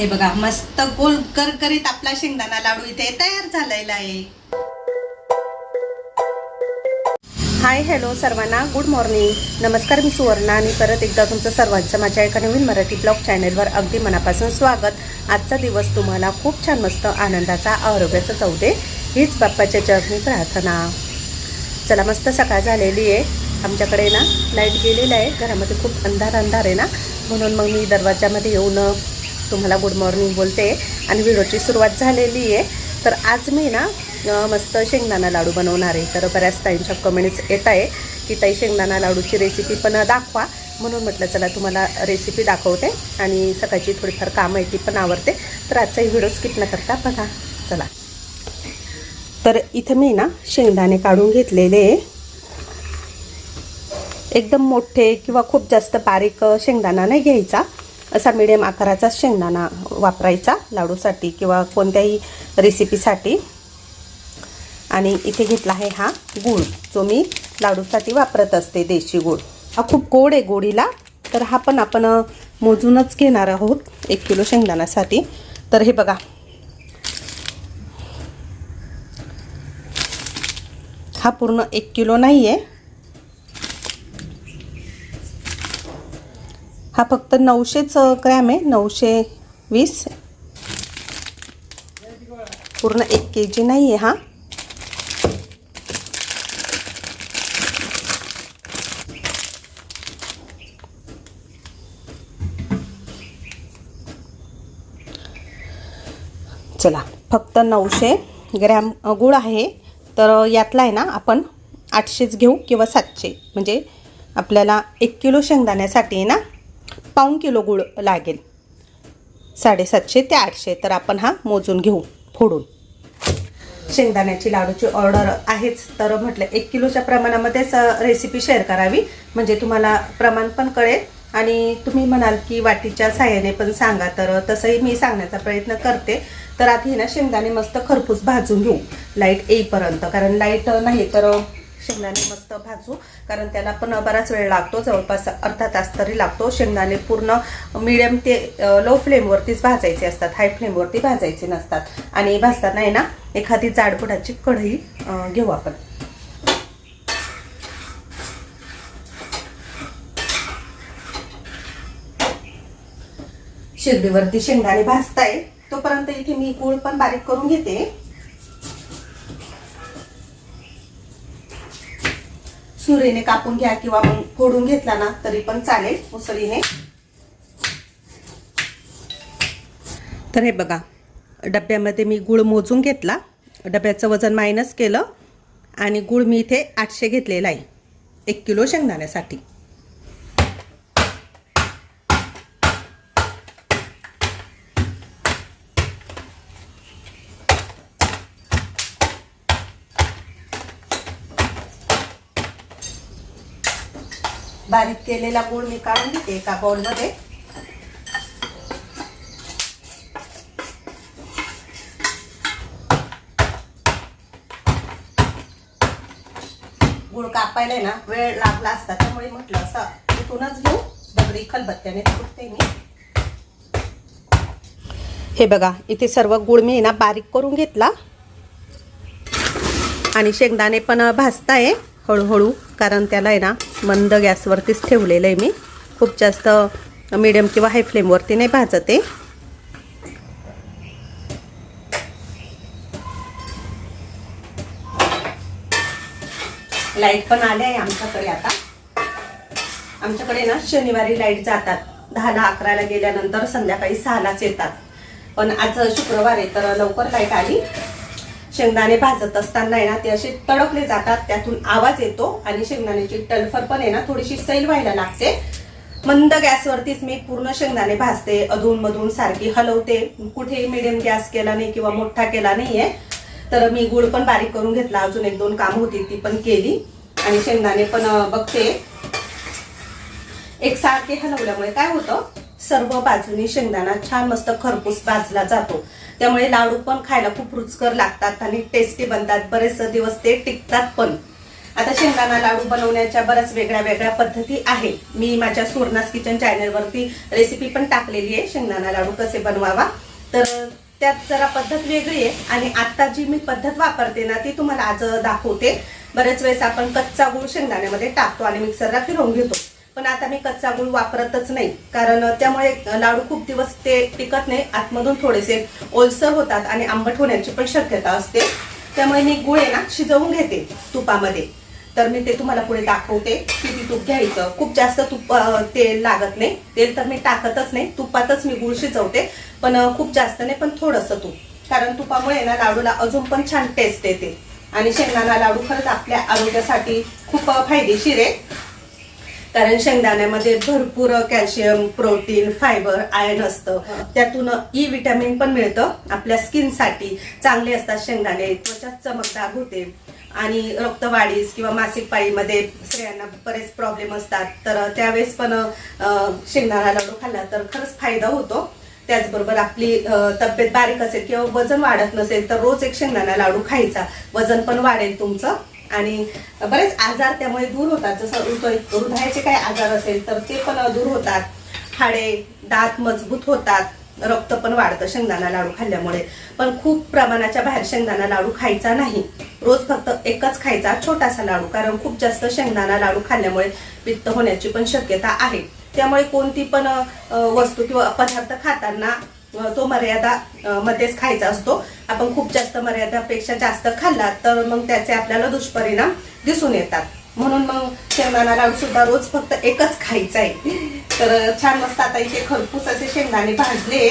हे बघा मस्त गोल करकरीत आपला शेंगदाणा लाडू इथे तयार झालेला आहे. हाय हॅलो सर्वांना. गुड मॉर्निंग नमस्कार मी सुवर्णा आणि परत एकदा तुमचं सर्वांचं माझ्या एका नवीन मराठी ब्लॉग चॅनलवर अगदी मनापासून स्वागत. आजचा दिवस तुम्हाला खूप छान मस्त आनंदाचा आरोग्याचा जाऊ दे हीच बाप्पाच्या चरणी प्रार्थना. चला मस्त सकाळ झालेली आहे. आमच्याकडे ना लाइट गेलेली आहे. घरामध्ये खूप अंधार अंधार आहे ना. म्हणून मग मी दरवाजामध्ये येऊन तुम्हाला गुड मॉर्निंग बोलते. आणि व्हिडिओची सुरुवात झालेली आहे. तर आज मी ना मस्त शेंगदाणा लाडू बनवणार आहे. तर बऱ्याच ताईंच्या कमेंट्स येत आहे की ताई शेंगदाणा लाडूची रेसिपी पण दाखवा. म्हणून म्हटलं चला तुम्हाला रेसिपी दाखवते आणि सकाळची थोडीफार कामं आहे ती पण आवडते तर आजचाही व्हिडिओ स्किप न करता बघा. चला. तर इथं मी ना शेंगदाणे काढून घेतलेले. एकदम मोठे किंवा खूप जास्त बारीक शेंगदाणा नाही घ्यायचा. असा मिडियम आकाराचा शेंगदाणा वापरायचा लाडूसाठी किंवा कोणत्याही रेसिपीसाठी आणि इथे घेतला आहे हा गूळ जो मी लाडूसाठी वापरत असते देशी गूळ. हा खूप गोड आहे गोडीला तर हा पण आपण मोजूनच घेणार आहोत एक किलो शेंगदाण्यासाठी. तर हे बघा. हा पूर्ण एक किलो नाही आहे हा फक्त नऊशेच ग्रॅम आहे. नऊशे वीस. पूर्ण एक के जी नाही आहे हा. चला फक्त नऊशे ग्रॅम गुळ गूळ आहे. तर यातला आहे ना आपण आठशेच घेऊ किंवा सातशे. म्हणजे आपल्याला एक किलो शेंगदाण्यासाठी आहे ना पाऊण किलो गुळ लागेल. साडेसातशे ते आठशे. तर आपण हा मोजून घेऊ फोडून. शेंगदाण्याची लाडूची ऑर्डर आहेच. तर म्हटलं एक किलोच्या प्रमाणामध्येच रेसिपी शेअर करावी. म्हणजे तुम्हाला प्रमाण पण कळेल. आणि तुम्ही म्हणाल की वाटीच्या साह्याने पण सांगा. तर तसंही मी सांगण्याचा प्रयत्न करते. तर आधी ना शेंगदाणे मस्त खरपूस भाजून घेऊ. लाइट येईपर्यंत. कारण लाइट नाही तर शेंगदाणे मस्त भाजू कारण त्याला पण बराच वेळ लागतो जवळपास अर्धा तास तरी लागतो. शेंगदाणे पूर्ण मिडियम ते लो फ्लेमवरतीच भाजायचे असतात हाय फ्लेमवरती भाजायचे नसतात. आणि भाजताना आहे ना एखादी जाडपुडाची कढई घेऊ आपण. शिर्डीवरती शेंगदाणे भाजताय तोपर्यंत इथे मी गूळ पण बारीक करून घेते. सुरीने कापून घ्या किंवा मग फोडून घेतला ना तरी पण चालेल उसळीने तर हे बघा डब्यामध्ये मी गुळ मोजून घेतला. डब्याचं वजन मायनस केलं आणि गुळ मी इथे आठशे घेतलेला आहे. एक किलो शेंगदाण्यासाठी. बारीक केलेला गुळ मी काढून घेते एका बाउलमध्ये गुळ कापायला आहे ना वेळ लागला असता त्यामुळे म्हटलं असं इथूनच घेऊ. दगडी खलबत्त्याने तुटते मी. हे बघा इथे सर्व गुळ मी आहे ना बारीक करून घेतला. आणि शेंगदाणे पण भाजताय हळूहळू कारण त्याला आहे ना मंद गॅसवरतीच ठेवलेलं आहे मी. खूप जास्त मीडियम किंवा हाय फ्लेमवरती नाही भाजत आहे. लाइट पण आले आहे आमच्याकडे आता. आमच्याकडे ना शनिवारी लाइट जातात. दहाला अकराला गेल्यानंतर संध्याकाळी सहालाच येतात. पण आज शुक्रवार आहे तर लवकर लाइट आली. शेंगदाणे भाजत असताना आहे ना ते असे तडकले जातात त्यातून आवाज येतो आणि शेंगदाण्याची टलफर पण आहे ना थोडीशी सैल व्हायला लागते. मंद गॅसवरतीच मी पूर्ण शेंगदाणे भाजते. अधून मधून सारखी हलवते. कुठेही मिडियम गॅस केला नाही किंवा मोठा केला नाहीये. तर मी गुळ पण बारीक करून घेतला. अजून एक दोन काम होती ती पण केली. आणि शेंगदाणे पण बघते बघते. एकसारखे हलवल्यामुळे काय होतं? सर्व बाजूनी शेंगदाणा छान मस्त खरपूस भाजला जातो. त्यामुळे लाडू पण खायला खूप रुचकर लागतात आणि टेस्टी बनतात. बरेच दिवस ते टिकतात पण. आता शेंगदाणा लाडू बनवण्याच्या बऱ्याच वेगळ्या वेगळ्या पद्धती आहे मी माझ्या सुरनास किचन चॅनलवरती रेसिपी पण टाकलेली आहे. शेंगदाणा लाडू कसे बनवावा? तर त्यात जरा पद्धत वेगळी आहे आणि आता जी मी पद्धत वापरते ना ती तुम्हाला आज दाखवते. बरेच वेळेस आपण कच्चा गुळ शेंगदाण्यामध्ये टाकतो आणि मिक्सरला फिरवून घेतो. पण आता मी कच्चा गूळ वापरतच नाही. कारण त्यामुळे लाडू खूप दिवस ते टिकत नाही. आतमधून थोडेसे ओलसर होतात आणि आंबट होण्याची पण शक्यता असते. त्यामुळे मी गुळ आहे ना शिजवून घेते तुपामध्ये. तर मी ते तुम्हाला पुढे दाखवते किती तूप घ्यायचं. खूप जास्त तूप तेल लागत नाही. तेल तर मी टाकतच नाही. तुपातच मी गुळ शिजवते. पण खूप जास्त नाही पण थोडंसं तूप. कारण तुपामुळे ना लाडूला अजून पण छान टेस्ट येते. आणि शेंगदाणा लाडू खरंच आपल्या आरोग्यासाठी खूप फायदेशीर आहे. कारण शेंगदाण्यामध्ये भरपूर कॅल्शियम प्रोटीन फायबर आयर्न असतं. त्यातून ई विटॅमिन पण मिळतं. आपल्या स्किनसाठी चांगले असतात शेंगदाणे. त्वचा चमकदार होते. आणि रक्तवाढीस किंवा मासिक पाळीमध्ये स्त्रियांना बरेच प्रॉब्लेम असतात. तर त्यावेळेस पण शेंगदाणा लाडू खाल्ला तर खरंच फायदा होतो. त्याचबरोबर आपली तब्येत बारीक असेल किंवा वजन वाढत नसेल तर रोज एक शेंगदाणा लाडू खायचा. वजन पण वाढेल तुमचं. आणि बरेच आजार त्यामुळे दूर होतात. जसं हृदय हृदयाचे काही आजार असेल तर ते पण दूर होतात. हाडे दात मजबूत होतात. रक्त पण वाढतं शेंगदाणा लाडू खाल्ल्यामुळे. पण खूप प्रमाणाच्या बाहेर शेंगदाणा लाडू खायचा नाही. रोज फक्त एकच खायचा छोटासा लाडू कारण खूप जास्त शेंगदाणा लाडू खाल्ल्यामुळे पित्त होण्याची पण शक्यता आहे. त्यामुळे कोणती पण वस्तू किंवा पदार्थ खाताना तो मर्यादा मध्येच खायचा असतो. आपण खूप जास्त मर्यादापेक्षा जास्त खाल्ला तर मग त्याचे आपल्याला दुष्परिणाम दिसून येतात. म्हणून मग शेंगदाणा लाडू सुद्धा रोज फक्त एकच खायचा आहे तर छान मस्त आता इथे खरपूस असे शेंगदाणे भाजले.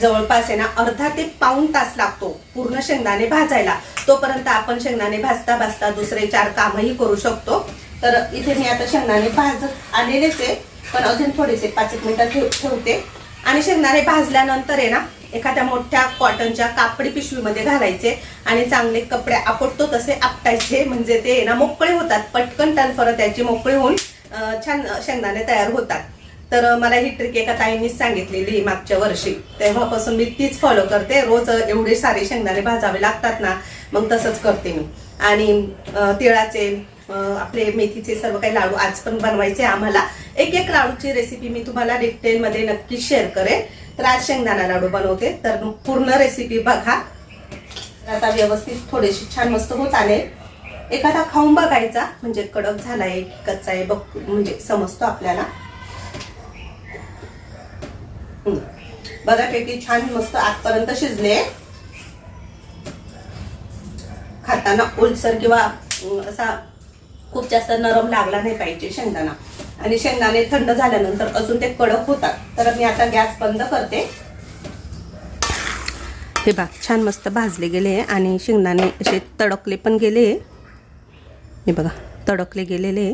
जवळपास आहे ना अर्धा ते पाऊण तास लागतो पूर्ण शेंगदाणे भाजायला. तोपर्यंत आपण शेंगदाणे भाजता भाजता दुसरे चार कामही करू शकतो. तर इथे मी आता शेंगदाणे भाज आलेलेच आहे. पण अजून थोडेसे पाच एक मिनिटं ठेवते. आणि शेंगदाणे भाजल्यानंतर आहे ना एखाद्या मोठ्या कॉटनच्या कापडी पिशवीमध्ये घालायचे आणि चांगले कपडे आपटतो तसे आपटायचे. म्हणजे ते ना मोकळे होतात. पटकन टलफर त्याचे मोकळे होऊन छान शेंगदाणे तयार होतात. तर मला ही ट्रिक एका ताईंनीच सांगितलेली मागच्या वर्षी. तेव्हापासून मी तीच फॉलो करते. रोज एवढे सारे शेंगदाणे भाजावे लागतात ना मग तसंच करते मी. आणि तिळाचे आपले मेथीचे सर्व काही लाडू आज पण बनवायचे आम्हाला. एक एक लाडूची रेसिपी मी तुम्हाला डिटेलमध्ये नक्की शेअर करेन. तर आज शेंगदाणा लाडू बनवते. तर पूर्ण रेसिपी बघा. आता व्यवस्थित थोडेसे छान मस्त होत आले. एखादा खाऊन बघायचा. म्हणजे कडक झालाय आहे कच्चा आहे बघ म्हणजे समजतो आपल्याला. बऱ्यापैकी छान मस्त आजपर्यंत शिजले. खाताना ओलसर किंवा असा खूप जास्त नरम लागला नाही पाहिजे शेंगदाणा. आणि शेंगदाणे थंड झाल्यानंतर अजून ते कडक होतात. तर मी आता गॅस बंद करते. हे बघ छान मस्त भाजले गेले आणि शेंगदाणे असे तडकले पण गेले हे बघा तडकले गेलेले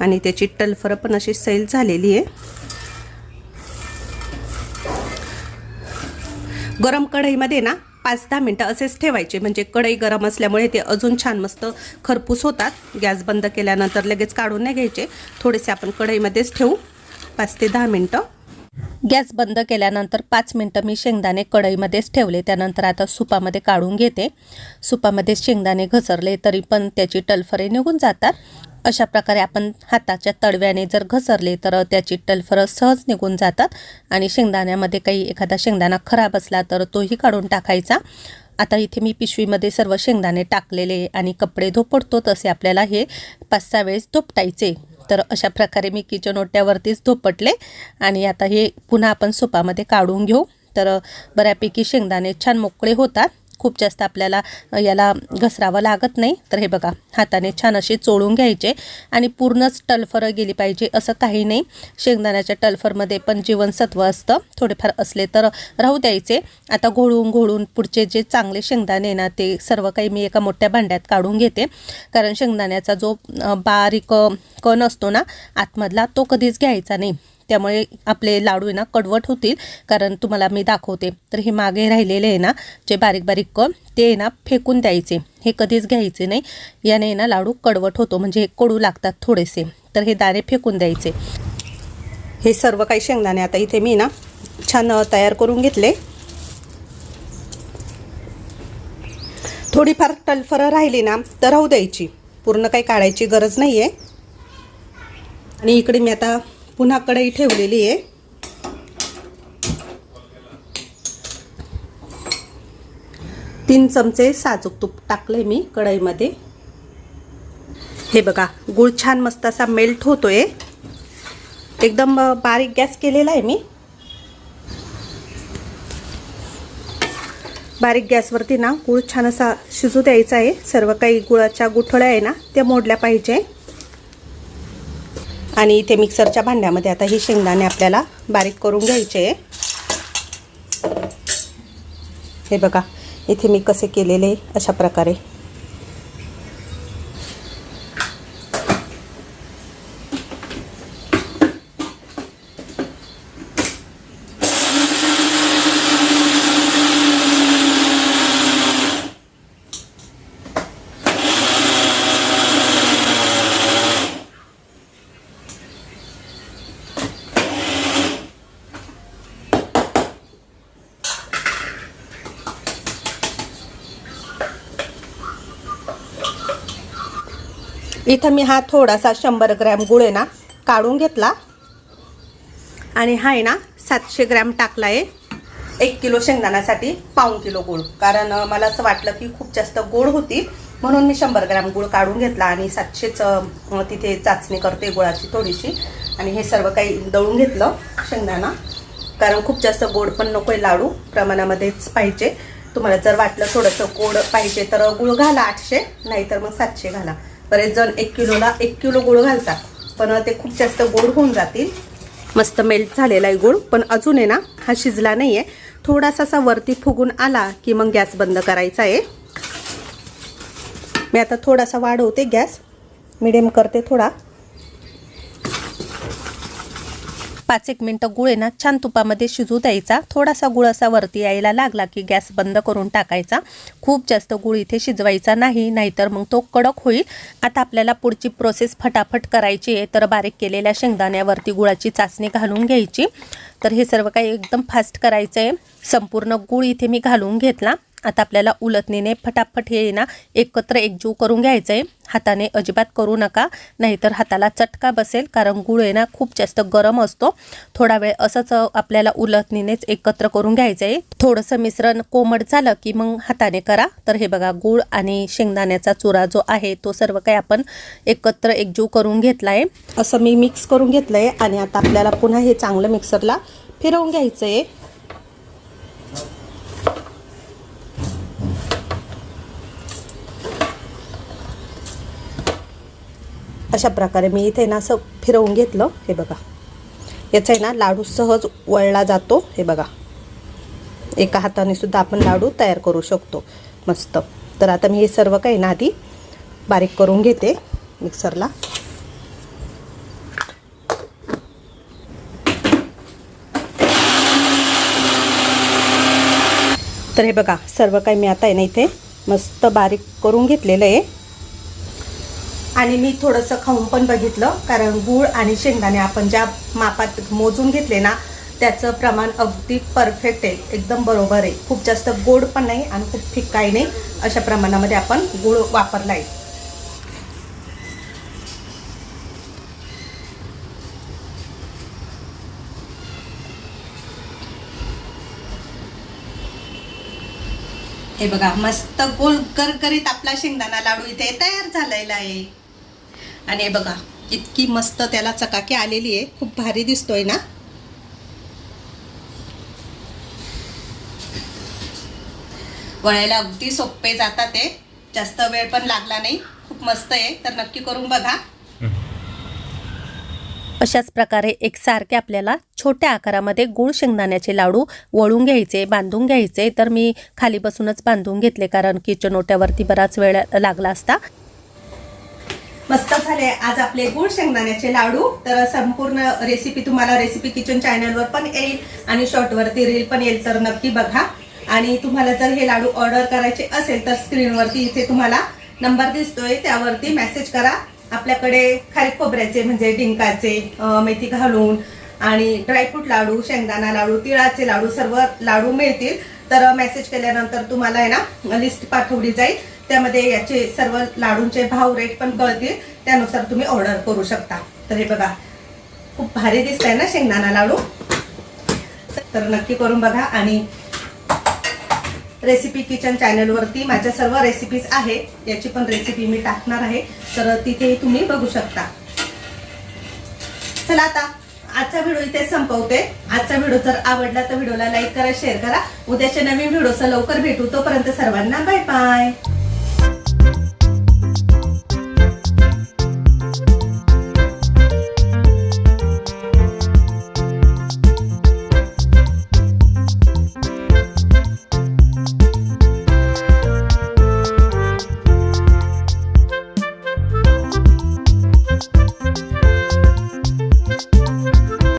आणि त्याची टलफरं पण अशी सैल झालेली आहे. गरम कढईमध्ये ना पाच दहा मिनटं असेच ठेवायचे. म्हणजे कढई गरम असल्यामुळे ते अजून छान मस्त खरपूस होतात. गॅस बंद केल्यानंतर लगेच काढून नाही घ्यायचे. थोडेसे आपण कढईमध्येच ठेवू. पाच ते दहा मिनटं. गॅस बंद केल्यानंतर पाच मिनटं मी शेंगदाणे कढईमध्येच ठेवले. त्यानंतर आता सुपामध्ये काढून घेते. सुपामध्ये शेंगदाणे घसरले तरी पण त्याची टलफरे निघून जातात. अशा प्रकारे आपण हाताच्या तडव्याने जर घसरले तर त्याची टलफरं सहज निघून जातात आणि शेंगदाण्यामध्ये काही एखादा शेंगदाणा खराब असला तर तोही काढून टाकायचा. आता इथे मी पिशवीमध्ये सर्व शेंगदाणे टाकलेले आणि कपडे धोपडतो तसे आपल्याला हे पाच सहा वेळेस धोपटायचे. तर अशा प्रकारे मी किचन ओट्यावरतीच धोपटले आणि आता हे पुन्हा आपण सुपामध्ये काढून घेऊ. तर बऱ्यापैकी शेंगदाणे छान मोकळे होतात. खूप जास्त आपल्याला याला घसरावं लागत नाही. तर हे बघा हाताने छान असे चोळून घ्यायचे आणि पूर्णच टलफरं गेली पाहिजे असं काही नाही. शेंगदाण्याच्या टलफरमध्ये पण जीवनसत्व असतं. थोडेफार असले तर राहू द्यायचे. आता घोळून घोळून पुढचे जे चांगले शेंगदाणे ना ते सर्व काही मी एका मोठ्या भांड्यात काढून घेते. कारण शेंगदाण्याचा जो बारीक कण असतो ना आतमधला तो कधीच घ्यायचा नाही. त्यामुळे आपले लाडू आहे ना कडवट होतील. कारण तुम्हाला मी दाखवते. तर हे मागे राहिलेले आहे ना जे बारीक बारीक कण ते आहे ना फेकून द्यायचे. हे कधीच घ्यायचे नाही. याने आहे ना लाडू कडवट होतो. म्हणजे कडू लागतात थोडेसे. तर हे दाणे फेकून द्यायचे. हे सर्व काही शेंगदाणे आता इथे मी ना छान तयार करून घेतले. थोडीफार टलफरं राहिली ना तर राहू द्यायची. पूर्ण काही काढायची गरज नाही आहे आणि इकडे मी आता पुन्हा कढई ठेवलेली आहे. तीन चमचे साजूक तूप टाकलंय मी कढईमध्ये. हे बघा गुळ छान मस्त असा मेल्ट होतोय. एकदम बारीक गॅस केलेला आहे मी. बारीक गॅसवरती ना गुळ छान असा शिजू द्यायचा आहे. सर्व काही गुळाच्या गुठळ्या आहे ना त्या मोडल्या पाहिजे. आणि इथे मिक्सरच्या भांड्यामध्ये आता ही शेंगदाणे आपल्याला बारीक करून घ्यायचे. आहे हे बघा इथे मी कसे केलेले अशा प्रकारे. इथं मी हा थोडासा शंभर ग्रॅम गुळ आहे ना काढून घेतला. आणि हा आहे ना सातशे ग्रॅम टाकला आहे एक किलो शेंगदाण्यासाठी पाऊण किलो गुळ. कारण मला असं वाटलं की खूप जास्त गोड होती म्हणून मी शंभर ग्रॅम गुळ काढून घेतला आणि सातशेच तिथे चाचणी करते गुळाची थोडीशी. आणि हे सर्व काही दळून घेतलं शेंगदाणा. कारण खूप जास्त गोड पण नको आहे लाडू प्रमाणामध्येच पाहिजे. तुम्हाला जर वाटलं थोडंसं गोड पाहिजे तर गुळ घाला आठशे नाहीतर मग सातशे घाला. बरेच जण एक किलोला एक किलो गुळ घालतात. पण ते खूप जास्त गोड होऊन जातील. मस्त मेल्ट झालेला आहे गुळ. पण अजून आहे ना हा शिजला नाही आहे थोडासा असा वरती फुगून आला की मग गॅस बंद करायचा आहे. मी आता थोडासा वाढवते गॅस. मिडियम करते थोडा. पाच एक मिनटं गुळ आहे ना छान तुपामध्ये शिजू द्यायचा. थोडासा गुळ असा वरती यायला लागला की गॅस बंद करून टाकायचा. खूप जास्त गुळ इथे शिजवायचा नाही नाहीतर मग तो कडक होईल. आता आपल्याला पुढची प्रोसेस फटाफट करायची आहे तर बारीक केलेल्या शेंगदाण्यावरती गुळाची चाचणी घालून घ्यायची. तर हे सर्व काही एकदम फास्ट करायचं आहे संपूर्ण गुळ इथे मी घालून घेतला. आता आपल्याला उलटणीने फटाफट हे ना एकत्र एकजीव करून घ्यायचं आहे हाताने अजिबात करू नका नाहीतर हाताला चटका बसेल कारण गुळ आहे ना खूप जास्त गरम असतो. थोडा वेळ असंच आपल्याला उलटणीनेच एकत्र करून घ्यायचं आहे थोडंसं मिश्रण कोमट झालं की मग हाताने करा. तर हे बघा गुळ आणि शेंगदाण्याचा चुरा जो आहे तो सर्व काही आपण एकत्र एकजीव करून घेतला आहे असं मी मिक्स करून घेतलं आहे आणि आता आपल्याला पुन्हा हे चांगलं मिक्सरला फिरवून घ्यायचं आहे अशा प्रकारे मी इथे ना असं फिरवून घेतलं हे बघा. याचा आहे ना लाडू सहज वळला जातो हे बघा. एका हाताने सुद्धा आपण लाडू तयार करू शकतो मस्त. तर आता मी हे सर्व काही ना आधी बारीक करून घेते मिक्सरला. तर हे बघा सर्व काही मी आता आहे ना इथे मस्त बारीक करून घेतलेलं आहे. आणि मी थोडंसं खाऊन पण बघितलं कारण गूळ आणि शेंगदाणे आपण ज्या मापात मोजून घेतले ना त्याचं प्रमाण अगदी परफेक्ट आहे. एकदम बरोबर आहे. खूप जास्त गोड पण नाही आणि खूप फिक्काही नाही अशा प्रमाणामध्ये आपण गूळ वापरला आहे हे बघा मस्त गोल करकरीत आपला शेंगदाणा लाडू इथे तयार झालेला आहे. आणि हे बघा इतकी मस्त त्याला चकाकी आलेली आहे. खूप भारी दिसतोय ना? वळायला अगदी सोपे जातात ते जास्त वेळ पण लागला नाही. खूप मस्त आहे. तर नक्की करून बघा. अशाच प्रकारे एकसारखे आपल्याला छोट्या आकारामध्ये गुळ शेंगदाण्याचे लाडू वळून घ्यायचे बांधून घ्यायचे. तर मी खाली बसूनच बांधून घेतले कारण किचन ओट्यावरती बराच वेळ लागला असता. मस्त झाले. आज आपले गुळ शेंगदाण्याचे लाडू. तर संपूर्ण रेसिपी तुम्हाला रेसिपी किचन चॅनलवर पण येईल आणि शॉर्टवरती रील पण येईल तर नक्की बघा. आणि तुम्हाला जर हे लाडू ऑर्डर करायचे असेल तर स्क्रीनवरती इथे तुम्हाला नंबर दिसतोय. त्यावरती मेसेज करा. आपल्याकडे खारीक खोबऱ्याचे म्हणजे डिंकाचे मेथी घालून आणि ड्रायफ्रूट लाडू शेंगदाणा लाडू तिळाचे लाडू सर्व लाडू मिळतील. तर मेसेज केल्यानंतर तुम्हाला आहे ना लिस्ट पाठवली जाईल. त्यामध्ये याचे सर्व लाडूंचे भाव रेट पण कळतील. त्यानुसार तुम्ही ऑर्डर करू शकता. तर हे बघा खूप भारी दिसत आहे ना शेंगदाणा लाडू? तर नक्की करून बघा. आणि रेसिपी किचन चॅनलवरती माझ्या सर्व रेसिपीज आहे. याची पण रेसिपी मी टाकणार आहे. तर तिथे तुम्ही बघू शकता. चला आता आजचा व्हिडिओ इथे संपवते. आजचा व्हिडिओ जर आवडला तर व्हिडिओला लाईक करा शेअर करा. उद्याच्या नवीन व्हिडिओचा लवकर भेटू. तोपर्यंत सर्वांना बाय बाय